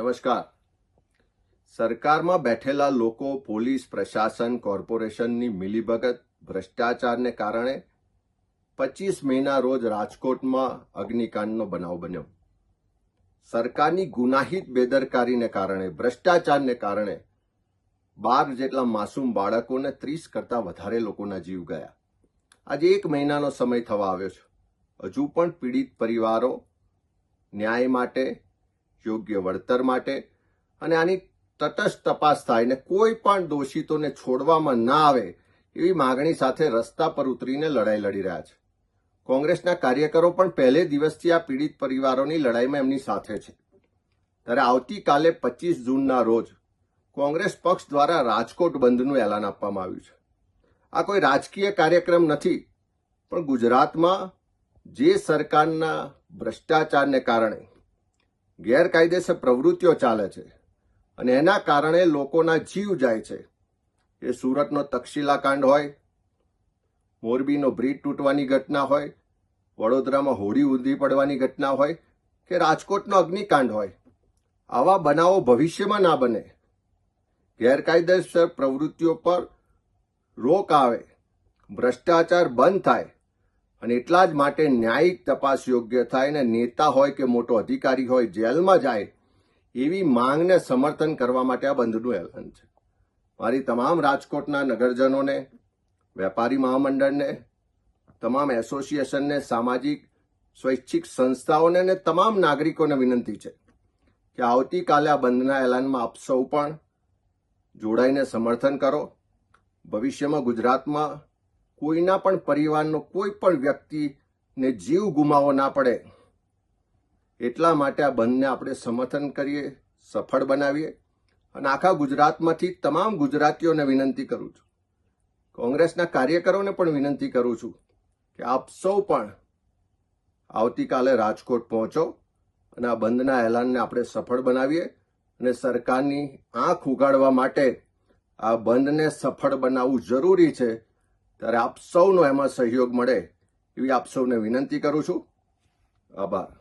નમસ્કાર. સરકારમાં બેઠેલા લોકો, પોલીસ, પ્રશાસન, કોર્પોરેશનની મિલીભગત ભ્રષ્ટાચારને કારણે પચીસ મેના રોજ રાજકોટમાં અગ્નિકાંડનો બનાવ બન્યો. સરકારની ગુનાહિત બેદરકારીને કારણે, ભ્રષ્ટાચારને કારણે બાર જેટલા માસૂમ બાળકોને ત્રીસ કરતાં વધારે લોકોના જીવ ગયા. આજે એક મહિનાનો સમય થવા આવ્યો છે. હજુ પણ પીડિત પરિવારો ન્યાય માટે યોગ્ય વળતર માટે અને આની તટસ્થ તપાસ થાય ને કોઈ પણ દોષિતોને છોડવામાં ના આવે એવી માગણી સાથે રસ્તા પર ઉતરીને લડાઈ લડી રહ્યા છે. કોંગ્રેસના કાર્યકરો પણ પહેલે દિવસથી આ પીડિત પરિવારોની લડાઈમાં એમની સાથે છે. ત્યારે આવતીકાલે પચીસ જૂનના રોજ કોંગ્રેસ પક્ષ દ્વારા રાજકોટ બંધનું એલાન આપવામાં આવ્યું છે. આ કોઈ રાજકીય કાર્યક્રમ નથી, પણ ગુજરાતમાં જે સરકારના ભ્રષ્ટાચારને કારણે ગેરકાયદેસર પ્રવૃત્તિઓ ચાલે છે અને એના કારણે લોકોના જીવ જાય છે. એ સુરતનો તક્ષશિલા કાંડ હોય, મોરબીનો બ્રિજ તૂટવાની ઘટના હોય, વડોદરામાં હોડી ઊંધી પડવાની ઘટના હોય કે રાજકોટનો અગ્નિકાંડ હોય, આવા બનાવો ભવિષ્યમાં ના બને. ગેરકાયદેસર પ્રવૃત્તિઓ પર રોક આવે, ભ્રષ્ટાચાર બંધ થાય અને એટલા જ માટે ન્યાયિક તપાસ યોગ્ય થાય અને નેતા હોય કે મોટો અધિકારી હોય, જેલમાં જાય, એવી માંગને સમર્થન કરવા માટે આ બંધનું એલાન છે. મારી તમામ રાજકોટના નગરજનોને, વેપારી મહામંડળને, તમામ એસોસિએશનને, સામાજિક, સ્વૈચ્છિક સંસ્થાઓને અને તમામ નાગરિકોને વિનંતી છે કે આવતીકાલે આ બંધના એલાનમાં આપ સૌ પણ જોડાઈને સમર્થન કરો. ભવિષ્યમાં ગુજરાતમાં કોઈના પણ પરિવારનો કોઈ પણ વ્યક્તિને જીવ ગુમાવવો ના પડે. એટલા માટે આ બંધને આપણે સમર્થન કરીએ, સફળ બનાવીએ અને આખા ગુજરાતમાંથી તમામ ગુજરાતીઓને વિનંતી કરું છું. કોંગ્રેસના કાર્યકરોને પણ વિનંતી કરું છું કે આપ સૌ પણ આવતીકાલે રાજકોટ પહોંચો અને આ બંધના એલાનને આપણે સફળ બનાવીએ અને સરકારની આંખ ઉગાડવા માટે આ બંધને સફળ બનાવવું જરૂરી છે ત્યારે આપ સૌનો એમાં સહયોગ મળે એવી આપ સૌને વિનંતી કરું છું. આભાર.